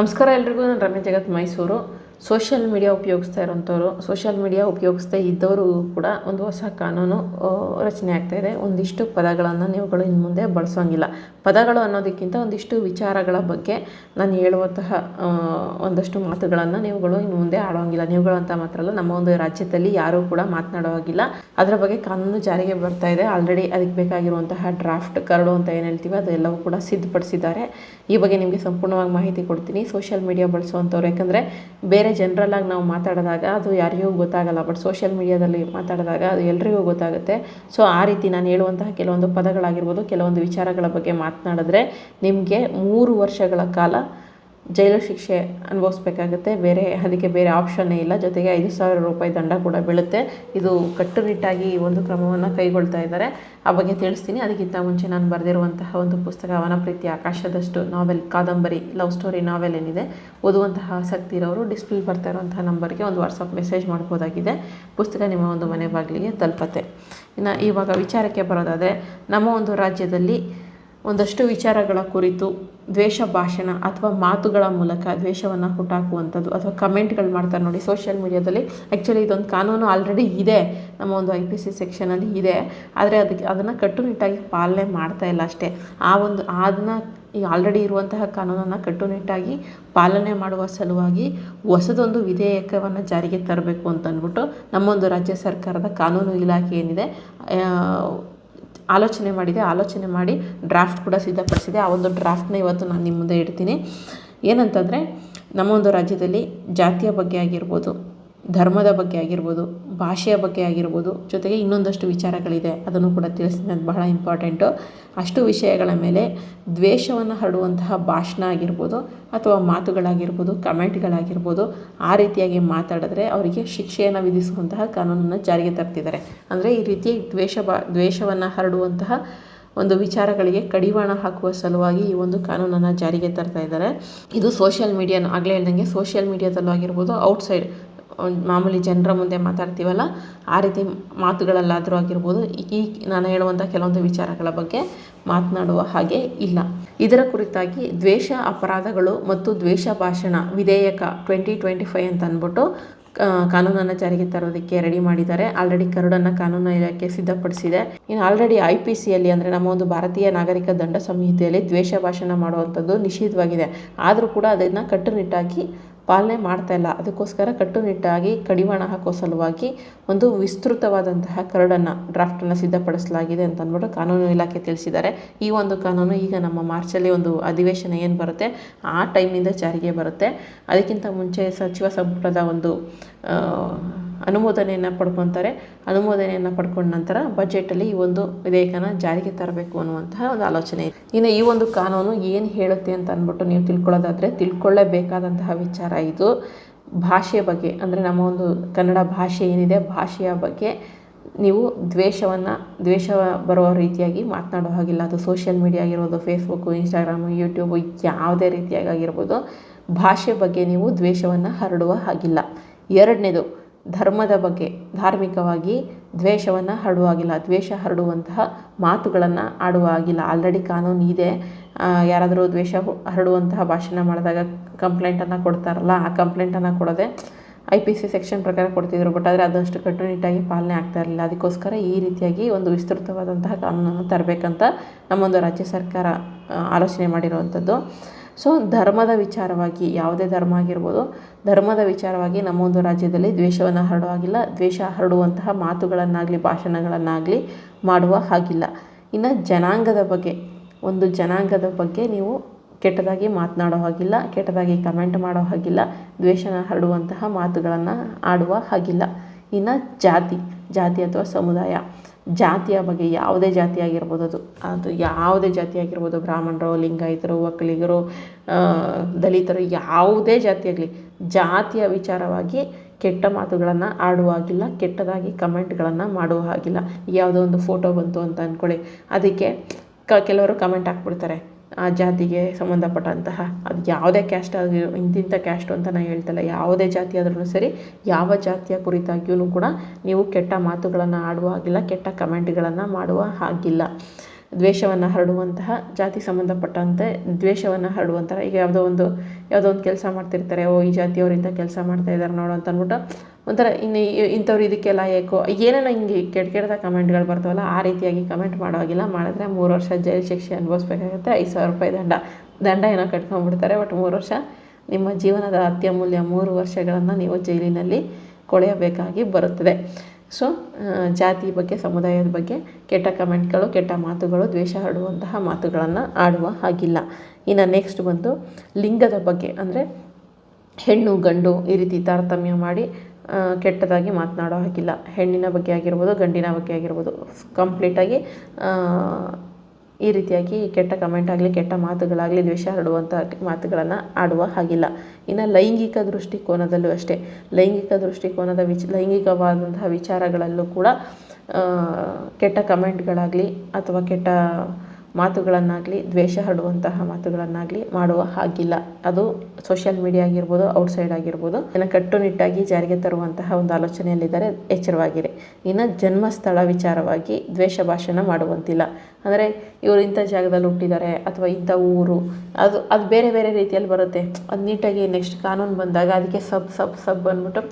ನಮಸ್ಕಾರ ಎಲ್ರಿಗೂ ನಾನು ರಮ್ಯ ಜಗತ್ ಮೈಸೂರು. ಸೋಷಿಯಲ್ ಮೀಡಿಯಾ ಉಪಯೋಗಿಸ್ತಾ ಇರೋಂಥವ್ರು, ಸೋಷಿಯಲ್ ಮೀಡಿಯಾ ಉಪಯೋಗಿಸ್ತಾ ಇದ್ದವರು ಕೂಡ ಒಂದು ಹೊಸ ಕಾನೂನು ರಚನೆ ಆಗ್ತಾ ಇದೆ. ಒಂದಿಷ್ಟು ಪದಗಳನ್ನು ನೀವುಗಳು ಇನ್ನು ಮುಂದೆ ಬಳಸೋಂಗಿಲ್ಲ. ಪದಗಳು ಅನ್ನೋದಕ್ಕಿಂತ ಒಂದಿಷ್ಟು ವಿಚಾರಗಳ ಬಗ್ಗೆ ನಾನು ಹೇಳುವಂತಹ ಒಂದಷ್ಟು ಮಾತುಗಳನ್ನು ನೀವುಗಳು ಇನ್ನು ಮುಂದೆ ಆಡೋಂಗಿಲ್ಲ. ನೀವುಗಳು ಅಂತ ಮಾತ್ರ ಅಲ್ಲ ನಮ್ಮ ಒಂದು ರಾಜ್ಯದಲ್ಲಿ ಯಾರೂ ಕೂಡ ಮಾತನಾಡೋ ಹಾಗಿಲ್ಲ. ಅದರ ಬಗ್ಗೆ ಕಾನೂನು ಜಾರಿಗೆ ಬರ್ತಾ ಇದೆ. ಆಲ್ರೆಡಿ ಅದಕ್ಕೆ ಬೇಕಾಗಿರುವಂತಹ ಡ್ರಾಫ್ಟ್ ಕರಡು ಅಂತ ಏನು ಹೇಳ್ತೀವಿ ಅದೆಲ್ಲವೂ ಕೂಡ ಸಿದ್ಧಪಡಿಸಿದ್ದಾರೆ. ಈ ಬಗ್ಗೆ ನಿಮಗೆ ಸಂಪೂರ್ಣವಾಗಿ ಮಾಹಿತಿ ಕೊಡ್ತೀನಿ. ಸೋಷಿಯಲ್ ಮೀಡಿಯಾ ಬಳಸುವಂಥವ್ರು, ಯಾಕಂದರೆ ಬೇರೆ ಜನರಲ್ ಆಗಿ ನಾವು ಮಾತಾಡಿದಾಗ ಅದು ಯಾರಿಗೂ ಗೊತ್ತಾಗಲ್ಲ ಬಟ್ ಸೋಷಿಯಲ್ ಮೀಡಿಯಾದಲ್ಲಿ ಮಾತಾಡಿದಾಗ ಅದು ಎಲ್ರಿಗೂ ಗೊತ್ತಾಗುತ್ತೆ. ಸೊ ಆ ರೀತಿ ನಾನು ಹೇಳುವಂತಹ ಕೆಲವೊಂದು ಪದಗಳಾಗಿರ್ಬೋದು, ಕೆಲವೊಂದು ವಿಚಾರಗಳ ಬಗ್ಗೆ ಮಾತನಾಡಿದ್ರೆ ನಿಮಗೆ ಮೂರು ವರ್ಷಗಳ ಕಾಲ ಜೈಲು ಶಿಕ್ಷೆ ಅನುಭವಿಸ್ಬೇಕಾಗುತ್ತೆ. ಬೇರೆ ಅದಕ್ಕೆ ಬೇರೆ ಆಪ್ಷನ್ನೇ ಇಲ್ಲ. ಜೊತೆಗೆ ಐದು ಸಾವಿರ ರೂಪಾಯಿ ದಂಡ ಕೂಡ ಬೀಳುತ್ತೆ. ಇದು ಕಟ್ಟುನಿಟ್ಟಾಗಿ ಈ ಒಂದು ಕ್ರಮವನ್ನು ಕೈಗೊಳ್ತಾ ಇದ್ದಾರೆ. ಆ ಬಗ್ಗೆ ತಿಳಿಸ್ತೀನಿ. ಅದಕ್ಕಿಂತ ಮುಂಚೆ ನಾನು ಬರೆದಿರುವಂತಹ ಒಂದು ಪುಸ್ತಕ ವನಪ್ರೀತಿ ಆಕಾಶದಷ್ಟು ನಾವೆಲ್, ಕಾದಂಬರಿ, ಲವ್ ಸ್ಟೋರಿ ನಾವೆಲ್ ಏನಿದೆ, ಓದುವಂತಹ ಆಸಕ್ತಿ ಇರೋರು ಡಿಸ್ಪ್ಲೇ ಬರ್ತಾ ಇರುವಂತಹ ನಂಬರ್ಗೆ ಒಂದು ವಾಟ್ಸಪ್ ಮೆಸೇಜ್ ಮಾಡ್ಬೋದಾಗಿದೆ. ಪುಸ್ತಕ ನಿಮ್ಮ ಒಂದು ಮನೆ ಬಾಗಿಲಿಗೆ ತಲುಪತ್ತೆ. ಇನ್ನು ಇವಾಗ ವಿಚಾರಕ್ಕೆ ಬರೋದಾದರೆ, ನಮ್ಮ ಒಂದು ರಾಜ್ಯದಲ್ಲಿ ಒಂದಷ್ಟು ವಿಚಾರಗಳ ಕುರಿತು ದ್ವೇಷ ಭಾಷಣ ಅಥವಾ ಮಾತುಗಳ ಮೂಲಕ ದ್ವೇಷವನ್ನು ಹುಟ್ಟಾಕುವಂಥದ್ದು ಅಥವಾ ಕಮೆಂಟ್ಗಳು ಮಾಡ್ತಾರೆ ನೋಡಿ ಸೋಷಿಯಲ್ ಮೀಡಿಯಾದಲ್ಲಿ. ಆ್ಯಕ್ಚುಲಿ ಇದೊಂದು ಕಾನೂನು ಆಲ್ರೆಡಿ ಇದೆ. ನಮ್ಮ ಒಂದು ಐ ಪಿ ಸಿ ಸೆಕ್ಷನಲ್ಲಿ ಇದೆ. ಆದರೆ ಅದಕ್ಕೆ ಅದನ್ನು ಕಟ್ಟುನಿಟ್ಟಾಗಿ ಪಾಲನೆ ಮಾಡ್ತಾ ಇಲ್ಲ ಅಷ್ಟೇ. ಆ ಒಂದು ಅದನ್ನ ಈ ಆಲ್ರೆಡಿ ಇರುವಂತಹ ಕಾನೂನನ್ನು ಕಟ್ಟುನಿಟ್ಟಾಗಿ ಪಾಲನೆ ಮಾಡುವ ಸಲುವಾಗಿ ಹೊಸದೊಂದು ವಿಧೇಯಕವನ್ನು ಜಾರಿಗೆ ತರಬೇಕು ಅಂತ ಅಂದ್ಬಿಟ್ಟು ನಮ್ಮೊಂದು ರಾಜ್ಯ ಸರ್ಕಾರದ ಕಾನೂನು ಇಲಾಖೆ ಏನಿದೆ ಆಲೋಚನೆ ಮಾಡಿದೆ, ಆಲೋಚನೆ ಮಾಡಿ ಡ್ರಾಫ್ಟ್ ಕೂಡ ಸಿದ್ಧಪಡಿಸಿದೆ. ಆ ಒಂದು ಡ್ರಾಫ್ಟ್ನ ಇವತ್ತು ನಾನು ನಿಮ್ಮ ಮುಂದೆ ಇಡ್ತೀನಿ. ಏನಂತಂದರೆ, ನಮ್ಮ ಒಂದು ರಾಜ್ಯದಲ್ಲಿ ಜಾತಿಯ ಬಗ್ಗೆ ಆಗಿರ್ಬೋದು ಧರ್ಮದ ಬಗ್ಗೆ ಆಗಿರ್ಬೋದು, ಭಾಷೆಯ ಬಗ್ಗೆ ಆಗಿರ್ಬೋದು, ಜೊತೆಗೆ ಇನ್ನೊಂದಷ್ಟು ವಿಚಾರಗಳಿದೆ. ಅದನ್ನು ಕೂಡ ಅದು ಬಹಳ ಇಂಪಾರ್ಟೆಂಟು ಅಷ್ಟು ವಿಷಯಗಳ ಮೇಲೆ ದ್ವೇಷವನ್ನು ಹರಡುವಂತಹ ಭಾಷಣ ಆಗಿರ್ಬೋದು ಅಥವಾ ಮಾತುಗಳಾಗಿರ್ಬೋದು, ಕಮೆಂಟ್ಗಳಾಗಿರ್ಬೋದು, ಆ ರೀತಿಯಾಗಿ ಮಾತಾಡಿದ್ರೆ ಅವರಿಗೆ ಶಿಕ್ಷೆಯನ್ನು ವಿಧಿಸುವಂತಹ ಕಾನೂನನ್ನು ಜಾರಿಗೆ ತರ್ತಿದ್ದಾರೆ. ಅಂದರೆ ಈ ರೀತಿ ದ್ವೇಷ ಬಾ, ದ್ವೇಷವನ್ನು ಹರಡುವಂತಹ ಒಂದು ವಿಚಾರಗಳಿಗೆ ಕಡಿವಾಣ ಹಾಕುವ ಸಲುವಾಗಿ ಈ ಒಂದು ಕಾನೂನನ್ನು ಜಾರಿಗೆ ತರ್ತಾ ಇದ್ದಾರೆ. ಇದು ಸೋಷಿಯಲ್ ಮೀಡಿಯಾನ ಆಗಲೇ ಹೇಳ್ದಂಗೆ ಸೋಷಿಯಲ್ ಮೀಡಿಯಾದಲ್ಲೂ ಆಗಿರ್ಬೋದು ಔಟ್ಸೈಡ್ ಮಾಮೂಲಿ ಜನರ ಮುಂದೆ ಮಾತಾಡ್ತೀವಲ್ಲ, ಆ ರೀತಿ ಮಾತುಗಳಲ್ಲಾದರೂ ಆಗಿರ್ಬೋದು. ಈ ನಾನು ಹೇಳುವಂಥ ಕೆಲವೊಂದು ವಿಚಾರಗಳ ಬಗ್ಗೆ ಮಾತನಾಡುವ ಹಾಗೆ ಇಲ್ಲ. ಇದರ ಕುರಿತಾಗಿ ದ್ವೇಷ, ಅಪರಾಧಗಳು ಮತ್ತು ದ್ವೇಷ ಭಾಷಣ ವಿಧೇಯಕ ಟ್ವೆಂಟಿ ಟ್ವೆಂಟಿ ಫೈವ್ ಅಂತ ಅಂದ್ಬಿಟ್ಟು ಕಾನೂನನ್ನು ಜಾರಿಗೆ ತರೋದಕ್ಕೆ ರೆಡಿ ಮಾಡಿದ್ದಾರೆ. ಆಲ್ರೆಡಿ ಕರಡನ್ನು ಕಾನೂನು ಇಲಾಖೆ ಸಿದ್ಧಪಡಿಸಿದೆ. ಇನ್ನು ಆಲ್ರೆಡಿ ಐ ಪಿ ಸಿಯಲ್ಲಿ ಅಂದರೆ ನಮ್ಮ ಒಂದು ಭಾರತೀಯ ನಾಗರಿಕ ದಂಡ ಸಂಹಿತೆಯಲ್ಲಿ ದ್ವೇಷ ಭಾಷಣ ಮಾಡುವಂಥದ್ದು ನಿಷಿದ್ಧವಾಗಿದೆ ಆದರೂ ಕೂಡ ಅದನ್ನು ಕಟ್ಟುನಿಟ್ಟಾಗಿ ಪಾಲನೆ ಮಾಡ್ತಾ ಇಲ್ಲ. ಅದಕ್ಕೋಸ್ಕರ ಕಟ್ಟುನಿಟ್ಟಾಗಿ ಕಡಿವಾಣ ಹಾಕೋ ಸಲುವಾಗಿ ಒಂದು ವಿಸ್ತೃತವಾದಂತಹ ಕರಡನ್ನು ಡ್ರಾಫ್ಟನ್ನು ಸಿದ್ಧಪಡಿಸಲಾಗಿದೆ ಅಂತ ಅಂದ್ಬಿಟ್ಟು ಕಾನೂನು ಇಲಾಖೆ ತಿಳಿಸಿದ್ದಾರೆ. ಈ ಒಂದು ಕಾನೂನು ಈಗ ನಮ್ಮ ಮಾರ್ಚಲ್ಲಿ ಒಂದು ಅಧಿವೇಶನ ಏನು ಬರುತ್ತೆ? ಆ ಟೈಮಿಂದ ಜಾರಿಗೆ ಬರುತ್ತೆ. ಅದಕ್ಕಿಂತ ಮುಂಚೆ ಸಚಿವ ಸಂಪುಟದ ಒಂದು ಅನುಮೋದನೆಯನ್ನು ಪಡ್ಕೊತಾರೆ. ಅನುಮೋದನೆಯನ್ನು ಪಡ್ಕೊಂಡ ನಂತರ ಬಜೆಟಲ್ಲಿ ಈ ಒಂದು ವಿಧೇಯಕನ ಜಾರಿಗೆ ತರಬೇಕು ಅನ್ನುವಂತಹ ಒಂದು ಆಲೋಚನೆ ಇದೆ. ಇನ್ನು ಈ ಒಂದು ಕಾನೂನು ಏನು ಹೇಳುತ್ತೆ ಅಂತ ಅಂದ್ಬಿಟ್ಟು ನೀವು ತಿಳ್ಕೊಳ್ಳೋದಾದರೆ ತಿಳ್ಕೊಳ್ಳೇಬೇಕಾದಂತಹ ವಿಚಾರ ಇದು. ಭಾಷೆಯ ಬಗ್ಗೆ, ಅಂದರೆ ನಮ್ಮ ಒಂದು ಕನ್ನಡ ಭಾಷೆ ಏನಿದೆ, ಭಾಷೆಯ ಬಗ್ಗೆ ನೀವು ದ್ವೇಷವನ್ನು, ದ್ವೇಷ ಬರುವ ರೀತಿಯಾಗಿ ಮಾತನಾಡೋ ಹಾಗಿಲ್ಲ. ಅದು ಸೋಷಿಯಲ್ ಮೀಡಿಯಾ ಆಗಿರ್ಬೋದು ಫೇಸ್ಬುಕ್ಕು ಇನ್ಸ್ಟಾಗ್ರಾಮು ಯೂಟ್ಯೂಬು ಯಾವುದೇ ರೀತಿಯಾಗಿ ಆಗಿರ್ಬೋದು, ಭಾಷೆ ಬಗ್ಗೆ ನೀವು ದ್ವೇಷವನ್ನು ಹರಡುವ ಹಾಗಿಲ್ಲ. ಎರಡನೇದು ಧರ್ಮದ ಬಗ್ಗೆ, ಧಾರ್ಮಿಕವಾಗಿ ದ್ವೇಷವನ್ನು ಹರಡುವಾಗಿಲ್ಲ. ದ್ವೇಷ ಹರಡುವಂತಹ ಮಾತುಗಳನ್ನು ಆಡುವ ಹಾಗಿಲ್ಲ ಆಲ್ರೆಡಿ ಕಾನೂನು ಇದೆ. ಯಾರಾದರೂ ದ್ವೇಷ ಹರಡುವಂತಹ ಭಾಷಣ ಮಾಡಿದಾಗ ಕಂಪ್ಲೇಂಟನ್ನು ಕೊಡ್ತಾರಲ್ಲ, ಆ ಕಂಪ್ಲೇಂಟನ್ನು ಕೊಡದೆ ಐ ಪಿ ಸಿ ಸೆಕ್ಷನ್ ಪ್ರಕಾರ ಕೊಡ್ತಿದ್ರು. ಬಟ್ ಆದರೆ ಅದಷ್ಟು ಕಟ್ಟುನಿಟ್ಟಾಗಿ ಪಾಲನೆ ಆಗ್ತಾ ಇರಲಿಲ್ಲ. ಅದಕ್ಕೋಸ್ಕರ ಈ ರೀತಿಯಾಗಿ ಒಂದು ವಿಸ್ತೃತವಾದಂತಹ ಕಾನೂನನ್ನು ತರಬೇಕಂತ ನಮ್ಮೊಂದು ರಾಜ್ಯ ಸರ್ಕಾರ ಆಲೋಚನೆ ಮಾಡಿರುವಂಥದ್ದು. ಸೊ ಧರ್ಮದ ವಿಚಾರವಾಗಿ ಯಾವುದೇ ಧರ್ಮ ಆಗಿರ್ಬೋದು, ಧರ್ಮದ ವಿಚಾರವಾಗಿ ನಮ್ಮ ಒಂದು ರಾಜ್ಯದಲ್ಲಿ ದ್ವೇಷವನ್ನು ಹರಡುವಾಗಿಲ್ಲ, ದ್ವೇಷ ಹರಡುವಂತಹ ಮಾತುಗಳನ್ನಾಗಲಿ, ಭಾಷಣಗಳನ್ನಾಗಲಿ ಮಾಡುವ ಹಾಗಿಲ್ಲ. ಇನ್ನು ಜನಾಂಗದ ಬಗ್ಗೆ, ಒಂದು ಜನಾಂಗದ ಬಗ್ಗೆ ನೀವು ಕೆಟ್ಟದಾಗಿ ಮಾತನಾಡೋ ಹಾಗಿಲ್ಲ, ಕೆಟ್ಟದಾಗಿ ಕಮೆಂಟ್ ಮಾಡೋ ಹಾಗಿಲ್ಲ, ದ್ವೇಷನ ಹರಡುವಂತಹ ಮಾತುಗಳನ್ನು ಆಡುವ ಹಾಗಿಲ್ಲ. ಇನ್ನು ಜಾತಿ ಜಾತಿ ಅಥವಾ ಸಮುದಾಯ. ಜಾತಿಯ ಬಗ್ಗೆ ಯಾವುದೇ ಜಾತಿ ಆಗಿರ್ಬೋದು ಅದು. ಅದು ಯಾವುದೇ ಜಾತಿ ಆಗಿರ್ಬೋದು, ಬ್ರಾಹ್ಮಣರು, ಲಿಂಗಾಯಿತರು ಒಕ್ಕಲಿಗರು ದಲಿತರು ಯಾವುದೇ ಜಾತಿಯಾಗಲಿ ಜಾತಿಯ ವಿಚಾರವಾಗಿ ಕೆಟ್ಟ ಮಾತುಗಳನ್ನು ಆಡುವ ಹಾಗಿಲ್ಲ, ಕೆಟ್ಟದಾಗಿ ಕಮೆಂಟ್ಗಳನ್ನು ಮಾಡುವ ಹಾಗಿಲ್ಲ. ಯಾವುದೋ ಒಂದು ಫೋಟೋ ಬಂತು ಅಂತ ಅಂದ್ಕೊಳ್ಳಿ ಅದಕ್ಕೆ ಕ, ಕೆಲವರು ಕಮೆಂಟ್ ಹಾಕ್ಬಿಡ್ತಾರೆ. ಆ ಜಾತಿಗೆ ಸಂಬಂಧಪಟ್ಟಂತಹ ಅದು ಯಾವುದೇ ಕ್ಯಾಸ್ಟ್ ಆಗಿ ಇಂತಿಂಥ ಕ್ಯಾಸ್ಟು ಅಂತ ನಾನು ಹೇಳ್ತಿಲ್ಲ ಯಾವುದೇ ಜಾತಿ ಆದ್ರೂ ಸರಿ, ಯಾವ ಜಾತಿಯ ಕುರಿತಾಗಿಯೂ ಕೂಡ ನೀವು ಕೆಟ್ಟ ಮಾತುಗಳನ್ನು ಆಡುವ ಹಾಗಿಲ್ಲ, ಕೆಟ್ಟ ಕಮೆಂಟ್ಗಳನ್ನು ಮಾಡುವ ಹಾಗಿಲ್ಲ. ದ್ವೇಷವನ್ನು ಹರಡುವಂತಹ, ಜಾತಿ ಸಂಬಂಧಪಟ್ಟಂತೆ ದ್ವೇಷವನ್ನು ಹರಡುವಂತಹ, ಈಗ ಯಾವುದೋ ಒಂದು ಯಾವುದೋ ಒಂದು ಕೆಲಸ ಮಾಡ್ತಿರ್ತಾರೆ, ಓ, ಈ ಜಾತಿಯವರಿಂದ ಕೆಲಸ ಮಾಡ್ತಾ ಇದ್ದಾರೆ ನೋಡು ಅಂತ ಅಂದ್ಬಿಟ್ಟು ಒಂಥರ ಇನ್ನು ಇಂಥವ್ರು ಇದಕ್ಕೆಲ್ಲ ಏಕೋ ಏನೇನೋ ಹಿಂಗೆ ಕೆಟ್ಟ ಕೆಟ್ಟದ ಕಮೆಂಟ್ಗಳು ಬರ್ತಾವಲ್ಲ, ಆ ರೀತಿಯಾಗಿ ಕಮೆಂಟ್ ಮಾಡೋ ಹಾಗಿಲ್ಲ ಮಾಡಿದ್ರೆ ಮೂರು ವರ್ಷ ಜೈಲು ಶಿಕ್ಷೆ ಅನುಭವಿಸ್ಬೇಕಾಗುತ್ತೆ. ಐದು ಸಾವಿರ ರೂಪಾಯಿ ದಂಡ. ದಂಡ ಏನೋ ಕಟ್ಕೊಂಡ್ಬಿಡ್ತಾರೆ, ಬಟ್ ಮೂರು ವರ್ಷ ನಿಮ್ಮ ಜೀವನದ ಅತ್ಯಮೂಲ್ಯ ಮೂರು ವರ್ಷಗಳನ್ನು ನೀವು ಜೈಲಿನಲ್ಲಿ ಕೊಳೆಯಬೇಕಾಗಿ ಬರುತ್ತದೆ. ಸೊ ಜಾತಿ ಬಗ್ಗೆ, ಸಮುದಾಯದ ಬಗ್ಗೆ ಕೆಟ್ಟ ಕಮೆಂಟ್ಗಳು, ಕೆಟ್ಟ ಮಾತುಗಳು, ದ್ವೇಷ ಹರಡುವಂತಹ ಮಾತುಗಳನ್ನು ಆಡುವ ಹಾಗಿಲ್ಲ. ಇನ್ನು ನೆಕ್ಸ್ಟ್ ಬಂದು ಲಿಂಗದ ಬಗ್ಗೆ. ಅಂದರೆ ಹೆಣ್ಣು ಗಂಡು ಈ ರೀತಿ ತಾರತಮ್ಯ ಮಾಡಿ ಕೆಟ್ಟದಾಗಿ ಮಾತನಾಡೋ ಹಾಗಿಲ್ಲ. ಹೆಣ್ಣಿನ ಬಗ್ಗೆ ಆಗಿರ್ಬೋದು, ಗಂಡಿನ ಬಗ್ಗೆ ಆಗಿರ್ಬೋದು. ಕಂಪ್ಲೀಟಾಗಿ ಈ ರೀತಿಯಾಗಿ ಕೆಟ್ಟ ಕಮೆಂಟ್ ಆಗಲಿ, ಕೆಟ್ಟ ಮಾತುಗಳಾಗಲಿ, ದ್ವೇಷ ಹರಡುವಂಥ ಮಾತುಗಳನ್ನು ಆಡುವ ಹಾಗಿಲ್ಲ. ಇನ್ನು ಲೈಂಗಿಕ ದೃಷ್ಟಿಕೋನದಲ್ಲೂ ಅಷ್ಟೇ. ಲೈಂಗಿಕ ದೃಷ್ಟಿಕೋನದ ವಿಚ, ಲೈಂಗಿಕವಾದಂತಹ ವಿಚಾರಗಳಲ್ಲೂ ಕೂಡ ಕೆಟ್ಟ ಕಮೆಂಟ್ಗಳಾಗಲಿ ಅಥವಾ ಕೆಟ್ಟ ಮಾತುಗಳನ್ನಾಗಲಿ, ದ್ವೇಷ ಹರಡುವಂತಹ ಮಾತುಗಳನ್ನಾಗಲಿ ಮಾಡುವ ಹಾಗಿಲ್ಲ. ಅದು ಸೋಷಿಯಲ್ ಮೀಡಿಯಾ ಆಗಿರ್ಬೋದು ಔಟ್ಸೈಡ್ ಆಗಿರ್ಬೋದು. ಇದನ್ನು ಕಟ್ಟುನಿಟ್ಟಾಗಿ ಜಾರಿಗೆ ತರುವಂತಹ ಒಂದು ಆಲೋಚನೆಯಲ್ಲಿದ್ದಾರೆ ಎಚ್ಚರವಾಗಿರಿ. ಇನ್ನು ಜನ್ಮಸ್ಥಳ ವಿಚಾರವಾಗಿ ದ್ವೇಷ ಭಾಷಣ ಮಾಡುವಂತಿಲ್ಲ. ಅಂದರೆ ಇವರು ಇಂಥ ಜಾಗದಲ್ಲಿ ಹುಟ್ಟಿದ್ದಾರೆ ಅಥವಾ ಇಂಥ ಊರು, ಅದು ಅದು ಬೇರೆ ಬೇರೆ ರೀತಿಯಲ್ಲಿ ಬರುತ್ತೆ. ಅದು ನೀಟಾಗಿ ನೆಕ್ಸ್ಟ್ ಕಾನೂನು ಬಂದಾಗ ಅದಕ್ಕೆ ಸಬ್ ಸಬ್ ಸಬ್ ಅಂದ್ಬಿಟ್ಟು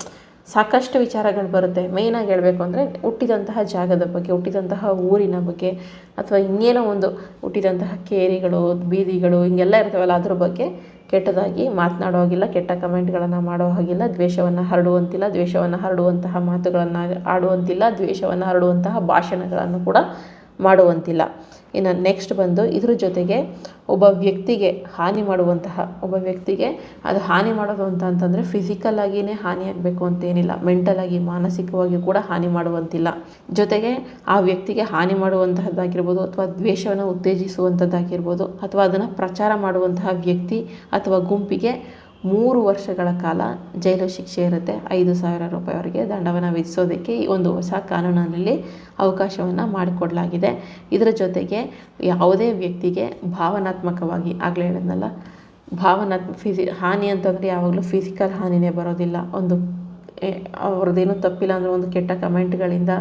ಸಾಕಷ್ಟು ವಿಚಾರಗಳು ಬರುತ್ತೆ. ಮೇಯ್ನಾಗಿ ಹೇಳಬೇಕು ಅಂದರೆ ಹುಟ್ಟಿದಂತಹ ಜಾಗದ ಬಗ್ಗೆ, ಹುಟ್ಟಿದಂತಹ ಊರಿನ ಬಗ್ಗೆ, ಅಥವಾ ಇನ್ನೇನೋ ಒಂದು ಹುಟ್ಟಿದಂತಹ ಕೇರಿಗಳು, ಬೀದಿಗಳು, ಹಿಂಗೆಲ್ಲ ಇರ್ತವಲ್ಲ, ಅದ್ರ ಬಗ್ಗೆ ಕೆಟ್ಟದಾಗಿ ಮಾತನಾಡೋ ಹಾಗಿಲ್ಲ, ಕೆಟ್ಟ ಕಮೆಂಟ್ಗಳನ್ನು ಮಾಡೋ ಹಾಗಿಲ್ಲ, ದ್ವೇಷವನ್ನು ಹರಡುವಂತಿಲ್ಲ, ದ್ವೇಷವನ್ನು ಹರಡುವಂತಹ ಮಾತುಗಳನ್ನು ಆಡುವಂತಿಲ್ಲ, ದ್ವೇಷವನ್ನು ಹರಡುವಂತಹ ಭಾಷಣಗಳನ್ನು ಕೂಡ ಮಾಡುವಂತಿಲ್ಲ. ಇನ್ನು ನೆಕ್ಸ್ಟ್ ಬಂದು ಇದ್ರ ಜೊತೆಗೆ ಒಬ್ಬ ವ್ಯಕ್ತಿಗೆ ಹಾನಿ ಮಾಡುವಂತಹ, ಒಬ್ಬ ವ್ಯಕ್ತಿಗೆ ಅದು ಹಾನಿ ಮಾಡೋದು ಅಂತ ಅಂತಂದರೆ ಫಿಸಿಕಲ್ ಆಗಿಯೇ ಹಾನಿ ಆಗಬೇಕು ಅಂತೇನಿಲ್ಲ ಮೆಂಟಲ್ ಆಗಿ, ಮಾನಸಿಕವಾಗಿ ಕೂಡ ಹಾನಿ ಮಾಡುವಂತಿಲ್ಲ. ಜೊತೆಗೆ ಆ ವ್ಯಕ್ತಿಗೆ ಹಾನಿ ಮಾಡುವಂತಹದ್ದಾಗಿರ್ಬೋದು ಅಥವಾ ದ್ವೇಷವನ್ನು ಉತ್ತೇಜಿಸುವಂಥದ್ದಾಗಿರ್ಬೋದು ಅಥವಾ ಅದನ್ನು ಪ್ರಚಾರ ಮಾಡುವಂತಹ ವ್ಯಕ್ತಿ ಅಥವಾ ಗುಂಪಿಗೆ ಮೂರು ವರ್ಷಗಳ ಕಾಲ ಜೈಲು ಶಿಕ್ಷೆ ಇರುತ್ತೆ. ಐದು ಸಾವಿರ ರೂಪಾಯಿವರೆಗೆ ದಂಡವನ್ನು ವಿಧಿಸೋದಕ್ಕೆ ಈ ಒಂದು ಹೊಸ ಕಾನೂನಿನಲ್ಲಿ ಅವಕಾಶವನ್ನು ಮಾಡಿಕೊಡಲಾಗಿದೆ. ಇದರ ಜೊತೆಗೆ ಯಾವುದೇ ವ್ಯಕ್ತಿಗೆ ಭಾವನಾತ್ಮಕವಾಗಿ ಆಗಲೇ ಹೇಳಿದ್ನಲ್ಲ ಭಾವನಾತ್ಮ ಫಿಸಿ ಹಾನಿ ಅಂತಂದರೆ ಯಾವಾಗಲೂ ಫಿಸಿಕಲ್ ಹಾನಿನೇ ಬರೋದಿಲ್ಲ. ಒಂದು ಅವ್ರದ್ದೇನೂ ತಪ್ಪಿಲ್ಲ ಅಂದರೆ ಒಂದು ಕೆಟ್ಟ ಕಮೆಂಟ್ಗಳಿಂದ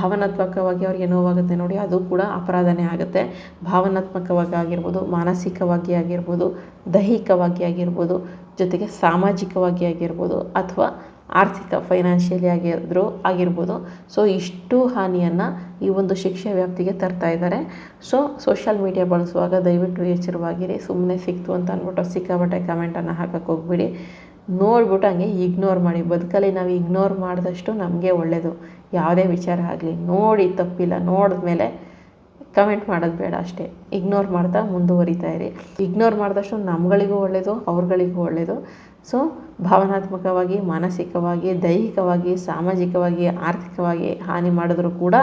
ಭಾವನಾತ್ಮಕವಾಗಿ ಅವ್ರಿಗೆ ನೋವಾಗುತ್ತೆ ನೋಡಿ, ಅದು ಕೂಡ ಅಪರಾಧನೇ ಆಗುತ್ತೆ. ಭಾವನಾತ್ಮಕವಾಗಿ ಆಗಿರ್ಬೋದು, ಮಾನಸಿಕವಾಗಿ ಆಗಿರ್ಬೋದು, ದೈಹಿಕವಾಗಿ ಆಗಿರ್ಬೋದು, ಜೊತೆಗೆ ಸಾಮಾಜಿಕವಾಗಿ ಆಗಿರ್ಬೋದು, ಅಥವಾ ಆರ್ಥಿಕ ಫೈನಾನ್ಷಿಯಲಿ ಆಗಿದ್ರು ಆಗಿರ್ಬೋದು. ಸೊ ಇಷ್ಟು ಹಾನಿಯನ್ನು ಈ ಒಂದು ಶಿಕ್ಷೆ ವ್ಯಾಪ್ತಿಗೆ ತರ್ತಾ ಇದ್ದಾರೆ. ಸೊ ಸೋಷಿಯಲ್ ಮೀಡಿಯಾ ಬಳಸುವಾಗ ದಯವಿಟ್ಟು ಎಚ್ಚರವಾಗಿರಿ. ಸುಮ್ಮನೆ ಸಿಕ್ತು ಅಂತ ಅಂದ್ಬಿಟ್ಟು ಸಿಕ್ಕಾಬಟ್ಟೆ ಕಮೆಂಟನ್ನು ಹಾಕಕ್ಕೆ ಹೋಗ್ಬಿಡಿ. ನೋಡ್ಬಿಟ್ಟು ಹಂಗೆ ಇಗ್ನೋರ್ ಮಾಡಿ. ಬದುಕಲ್ಲಿ ನಾವು ಇಗ್ನೋರ್ ಮಾಡಿದಷ್ಟು ನಮಗೆ ಒಳ್ಳೆಯದು ಯಾವುದೇ ವಿಚಾರ ಆಗಲಿ, ನೋಡಿ ತಪ್ಪಿಲ್ಲ, ನೋಡಿದ್ಮೇಲೆ ಕಮೆಂಟ್ ಮಾಡೋದು ಬೇಡ ಅಷ್ಟೇ. ಇಗ್ನೋರ್ ಮಾಡ್ತಾ ಮುಂದುವರಿತಾ ಇರಿ. ಇಗ್ನೋರ್ ಮಾಡಿದಷ್ಟು ನಮ್ಗಳಿಗೂ ಒಳ್ಳೆಯದು ಅವ್ರಗಳಿಗೂ ಒಳ್ಳೆಯದು ಸೊ ಭಾವನಾತ್ಮಕವಾಗಿ, ಮಾನಸಿಕವಾಗಿ, ದೈಹಿಕವಾಗಿ, ಸಾಮಾಜಿಕವಾಗಿ, ಆರ್ಥಿಕವಾಗಿ ಹಾನಿ ಮಾಡಿದ್ರು ಕೂಡ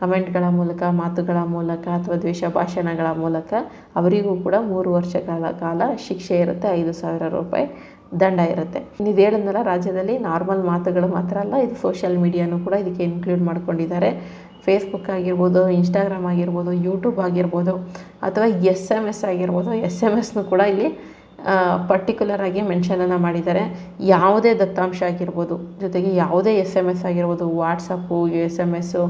ಕಮೆಂಟ್ಗಳ ಮೂಲಕ, ಮಾತುಗಳ ಮೂಲಕ ಅಥವಾ ದ್ವೇಷ ಭಾಷಣಗಳ ಮೂಲಕ ಅವರಿಗೂ ಕೂಡ ಮೂರು ವರ್ಷಗಳ ಕಾಲ ಶಿಕ್ಷೆ ಇರುತ್ತೆ, ಐದು ಸಾವಿರ ರೂಪಾಯಿ ದಂಡ ಇರುತ್ತೆ. ಇದು ಹೇಳಿದ್ನಲ್ಲ, ರಾಜ್ಯದಲ್ಲಿ ನಾರ್ಮಲ್ ಮಾತುಗಳು ಮಾತ್ರ ಅಲ್ಲ, ಇದು ಸೋಷಿಯಲ್ ಮೀಡಿಯಾನು ಕೂಡ ಇದಕ್ಕೆ ಇನ್ಕ್ಲೂಡ್ ಮಾಡ್ಕೊಂಡಿದ್ದಾರೆ. ಫೇಸ್ಬುಕ್ ಆಗಿರ್ಬೋದು ಇನ್ಸ್ಟಾಗ್ರಾಮ್ ಆಗಿರ್ಬೋದು ಯೂಟ್ಯೂಬ್ ಆಗಿರ್ಬೋದು ಅಥವಾ ಎಸ್ ಎಂ ಎಸ್ ಆಗಿರ್ಬೋದು ಎಸ್ ಎಂ ಎಸ್ನು ಕೂಡ ಇಲ್ಲಿ ಪರ್ಟಿಕ್ಯುಲರ್ ಆಗಿ ಮೆನ್ಷನನ್ನು ಮಾಡಿದ್ದಾರೆ. ಯಾವುದೇ ದತ್ತಾಂಶ ಆಗಿರ್ಬೋದು, ಜೊತೆಗೆ ಯಾವುದೇ ಎಸ್ ಎಂ ಎಸ್ ಆಗಿರ್ಬೋದು WhatsApp S M S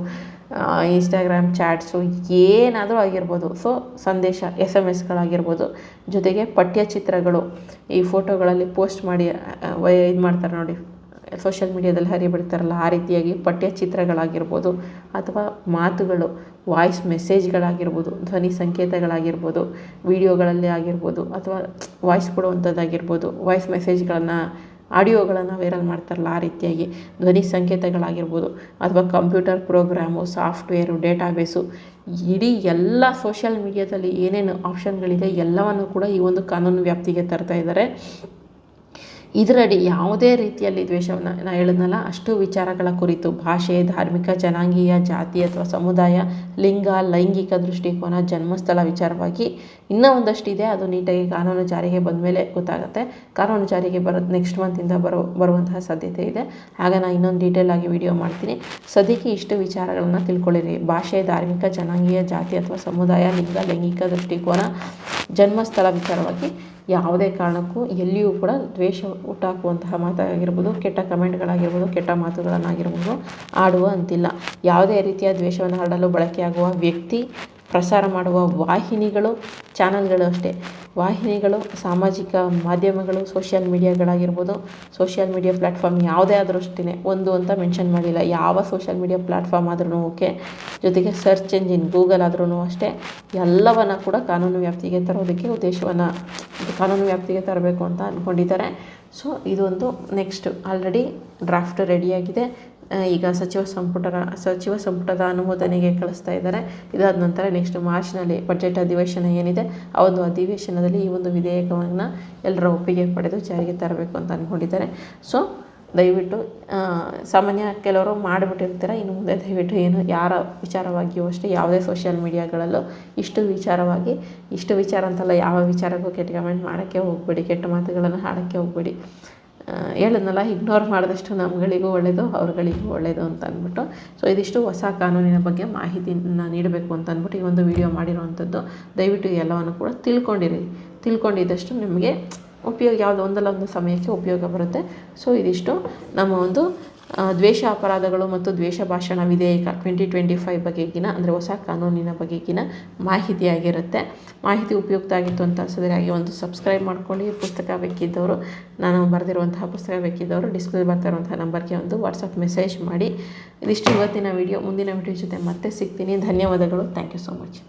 Instagram chats ಏನಾದರೂ ಆಗಿರ್ಬೋದು. ಸೊ ಸಂದೇಶ ಎಸ್ ಎಂ ಎಸ್ಗಳಾಗಿರ್ಬೋದು ಜೊತೆಗೆ ಪಠ್ಯಚಿತ್ರಗಳು, ಈ ಫೋಟೋಗಳಲ್ಲಿ ಪೋಸ್ಟ್ ಮಾಡಿ ಇದು ಮಾಡ್ತಾರೆ ನೋಡಿ ಸೋಷಿಯಲ್ ಮೀಡಿಯಾದಲ್ಲಿ ಹರಿಬಿಡ್ತಾರಲ್ಲ, ಆ ರೀತಿಯಾಗಿ ಪಠ್ಯಚಿತ್ರಗಳಾಗಿರ್ಬೋದು, ಅಥವಾ ಮಾತುಗಳು ವಾಯ್ಸ್ ಮೆಸೇಜ್ಗಳಾಗಿರ್ಬೋದು ಧ್ವನಿ ಸಂಕೇತಗಳಾಗಿರ್ಬೋದು, ವಿಡಿಯೋಗಳಲ್ಲಿ ಆಗಿರ್ಬೋದು, ಅಥವಾ ವಾಯ್ಸ್ ಕೊಡುವಂಥದ್ದಾಗಿರ್ಬೋದು ವಾಯ್ಸ್ ಮೆಸೇಜ್ಗಳನ್ನು ಆಡಿಯೋಗಳನ್ನು ವೈರಲ್ ಮಾಡ್ತಾರಲ್ಲ ಆ ರೀತಿಯಾಗಿ, ಧ್ವನಿ ಸಂಕೇತಗಳಾಗಿರ್ಬೋದು, ಅಥವಾ ಕಂಪ್ಯೂಟರ್ ಪ್ರೋಗ್ರಾಮು ಸಾಫ್ಟ್ವೇರು ಡೇಟಾಬೇಸು ಇಡೀ ಎಲ್ಲ ಸೋಷಿಯಲ್ ಮೀಡಿಯಾದಲ್ಲಿ ಏನೇನು ಆಪ್ಷನ್ಗಳಿದೆ ಎಲ್ಲವನ್ನು ಕೂಡ ಈ ಒಂದು ಕಾನೂನು ವ್ಯಾಪ್ತಿಗೆ ತರ್ತಾ ಇದ್ದಾರೆ. ಇದರಡಿ ಯಾವುದೇ ರೀತಿಯಲ್ಲಿ ದ್ವೇಷವನ್ನು ನಾನು ಹೇಳಿದ್ನಲ್ಲ, ಅಷ್ಟು ವಿಚಾರಗಳ ಕುರಿತು ಭಾಷೆ, ಧಾರ್ಮಿಕ ಜನಾಂಗೀಯ, ಜಾತಿ ಅಥವಾ ಸಮುದಾಯ, ಲಿಂಗ, ಲೈಂಗಿಕ ದೃಷ್ಟಿಕೋನ, ಜನ್ಮಸ್ಥಳ ವಿಚಾರವಾಗಿ ಇನ್ನೂ ಒಂದಷ್ಟಿದೆ. ಅದು ನೀಟಾಗಿ ಕಾನೂನು ಜಾರಿಗೆ ಬಂದ ಮೇಲೆ ಗೊತ್ತಾಗುತ್ತೆ. ಕಾನೂನು ಜಾರಿಗೆ ಬರೋದು ನೆಕ್ಸ್ಟ್ ಮಂತಿಂದ ಬರೋ, ಬರುವಂತಹ ಸಾಧ್ಯತೆ ಇದೆ. ಆಗ ನಾನು ಇನ್ನೊಂದು ಡೀಟೇಲ್ ಆಗಿ ವಿಡಿಯೋ ಮಾಡ್ತೀನಿ. ಸದ್ಯಕ್ಕೆ ಇಷ್ಟು ವಿಚಾರಗಳನ್ನು ತಿಳ್ಕೊಳ್ಳಿರಿ. ಭಾಷೆ, ಧಾರ್ಮಿಕ, ಜನಾಂಗೀಯ, ಜಾತಿ ಅಥವಾ ಸಮುದಾಯ, ಲಿಂಗ, ಲೈಂಗಿಕ ದೃಷ್ಟಿಕೋನ, ಜನ್ಮಸ್ಥಳ ವಿಚಾರವಾಗಿ ಯಾವುದೇ ಕಾರಣಕ್ಕೂ ಎಲ್ಲಿಯೂ ಕೂಡ ದ್ವೇಷ ಹುಟ್ಟಾಕುವಂತಹ ಮಾತಾಗಿರ್ಬೋದು, ಕೆಟ್ಟ ಕಮೆಂಟ್ಗಳಾಗಿರ್ಬೋದು, ಕೆಟ್ಟ ಮಾತುಗಳನ್ನಾಗಿರ್ಬೋದು ಆಡುವ ಅಂತಿಲ್ಲ. ಯಾವುದೇ ರೀತಿಯ ದ್ವೇಷವನ್ನು ಹರಡಲು ಬಳಕೆಯಾಗುವ ವ್ಯಕ್ತಿ ಪ್ರಸಾರ ಮಾಡುವ ವಾಹಿನಿಗಳು, ಚಾನಲ್ಗಳು ಅಷ್ಟೇ. ವಾಹಿನಿಗಳು, ಸಾಮಾಜಿಕ ಮಾಧ್ಯಮಗಳು ಸೋಷಿಯಲ್ ಮೀಡಿಯಾಗಳಾಗಿರ್ಬೋದು ಸೋಷಿಯಲ್ ಮೀಡಿಯಾ ಪ್ಲ್ಯಾಟ್ಫಾರ್ಮ್ ಯಾವುದೇ ಆದರೂ ಅಷ್ಟೇ ಒಂದು ಅಂತ ಮೆನ್ಷನ್ ಮಾಡಿಲ್ಲ. ಯಾವ ಸೋಷಿಯಲ್ ಮೀಡಿಯಾ ಪ್ಲ್ಯಾಟ್ಫಾರ್ಮ್ ಆದ್ರೂ ಓಕೆ ಜೊತೆಗೆ ಸರ್ಚ್ ಎಂಜಿನ್ ಗೂಗಲ್ ಆದ್ರೂ ಅಷ್ಟೇ. ಎಲ್ಲವನ್ನು ಕೂಡ ಕಾನೂನು ವ್ಯಾಪ್ತಿಗೆ ತರೋದಕ್ಕೆ ಉದ್ದೇಶವನ್ನು, ಕಾನೂನು ವ್ಯಾಪ್ತಿಗೆ ತರಬೇಕು ಅಂತ ಅಂದ್ಕೊಂಡಿದ್ದಾರೆ ಸೊ ಇದೊಂದು ನೆಕ್ಸ್ಟ್ ಆಲ್ರೆಡಿ ಡ್ರಾಫ್ಟ್ ರೆಡಿಯಾಗಿದೆ ಈಗ ಸಚಿವ ಸಂಪುಟದ ಸಚಿವ ಸಂಪುಟದ ಅನುಮೋದನೆಗೆ ಕಳಿಸ್ತಾ ಇದ್ದಾರೆ. ಇದಾದ ನಂತರ ನೆಕ್ಸ್ಟ್ ಮಾರ್ಚ್ನಲ್ಲಿ ಬಜೆಟ್ ಅಧಿವೇಶನ ಏನಿದೆ, ಆ ಒಂದು ಅಧಿವೇಶನದಲ್ಲಿ ಈ ಒಂದು ವಿಧೇಯಕವನ್ನು ಎಲ್ಲರ ಒಪ್ಪಿಗೆ ಪಡೆದು ಜಾರಿಗೆ ತರಬೇಕು ಅಂತ ಅಂದ್ಕೊಂಡಿದ್ದಾರೆ ಸೊ ದಯವಿಟ್ಟು ಸಾಮಾನ್ಯ ಕೆಲವರು ಮಾಡಿಬಿಟ್ಟಿರ್ತೀರ? ಇನ್ನು ಮುಂದೆ ದಯವಿಟ್ಟು ಏನು, ಯಾರ ವಿಚಾರವಾಗಿಯೂ ಅಷ್ಟೇ, ಯಾವುದೇ ಸೋಷಿಯಲ್ ಮೀಡಿಯಾಗಳಲ್ಲೂ ಇಷ್ಟು ವಿಚಾರವಾಗಿ, ಇಷ್ಟು ವಿಚಾರ ಅಂತಲ್ಲ, ಯಾವ ವಿಚಾರಕ್ಕೂ ಕೆಟ್ಟ ಕಮೆಂಟ್ ಮಾಡೋಕ್ಕೆ ಹೋಗಬೇಡಿ, ಕೆಟ್ಟ ಮಾತುಗಳನ್ನು ಹಾಡೋಕ್ಕೆ ಹೋಗಬೇಡಿ. ಹೇಳಿದ್ನಲ್ಲ ಇಗ್ನೋರ್ ಮಾಡಿದಷ್ಟು ನಮ್ಗಳಿಗೂ ಒಳ್ಳೆಯದು ಅವ್ರಗಳಿಗೂ ಒಳ್ಳೆಯದು ಅಂತ ಅಂದ್ಬಿಟ್ಟು. ಸೊ ಇದಿಷ್ಟು ಹೊಸ ಕಾನೂನಿನ ಬಗ್ಗೆ ಮಾಹಿತಿನ ನೀಡಬೇಕು ಅಂತ ಅಂದ್ಬಿಟ್ಟು ಈ ಒಂದು ವಿಡಿಯೋ ಮಾಡಿರುವಂಥದ್ದು. ದಯವಿಟ್ಟು ಎಲ್ಲವನ್ನು ಕೂಡ ತಿಳ್ಕೊಂಡಿರಿ. ತಿಳ್ಕೊಂಡಿದ್ದಷ್ಟು ನಿಮಗೆ ಉಪಯೋಗ, ಯಾವುದೋ ಒಂದಲ್ಲ ಒಂದು ಸಮಯಕ್ಕೆ ಉಪಯೋಗ ಬರುತ್ತೆ. ಸೊ ಇದಿಷ್ಟು ನಮ್ಮ ಒಂದು ದ್ವೇಷ ಅಪರಾಧಗಳು ಮತ್ತು ದ್ವೇಷ ಭಾಷಣ ವಿಧೇಯಕ ಟ್ವೆಂಟಿ ಟ್ವೆಂಟಿ ಫೈವ್ ಬಗೆಗಿನ, ಅಂದರೆ ಹೊಸ ಕಾನೂನಿನ ಬಗೆಗಿನ ಮಾಹಿತಿಯಾಗಿರುತ್ತೆ ಮಾಹಿತಿ ಉಪಯುಕ್ತ ಆಗಿತ್ತು ಅಂತ ಅನಿಸಿದ್ರೆ ಹಾಗೆ ಒಂದು ಸಬ್ಸ್ಕ್ರೈಬ್ ಮಾಡ್ಕೊಳ್ಳಿ. ಪುಸ್ತಕ ಬೇಕಿದ್ದವರು, ನಾನು ಬರೆದಿರುವಂತಹ ಪುಸ್ತಕ ಬೇಕಿದ್ದವರು ಡಿಸ್ಪ್ಲೇ ಬರ್ತಾ ಇರುವಂತಹ ನಂಬರ್ಗೆ ಒಂದು ವಾಟ್ಸಪ್ ಮೆಸೇಜ್ ಮಾಡಿ. ಇದಿಷ್ಟು ಇವತ್ತಿನ ವಿಡಿಯೋ ಮುಂದಿನ ವಿಡಿಯೋ ಜೊತೆ ಮತ್ತೆ ಸಿಗ್ತೀನಿ. ಧನ್ಯವಾದಗಳು. Thank you so much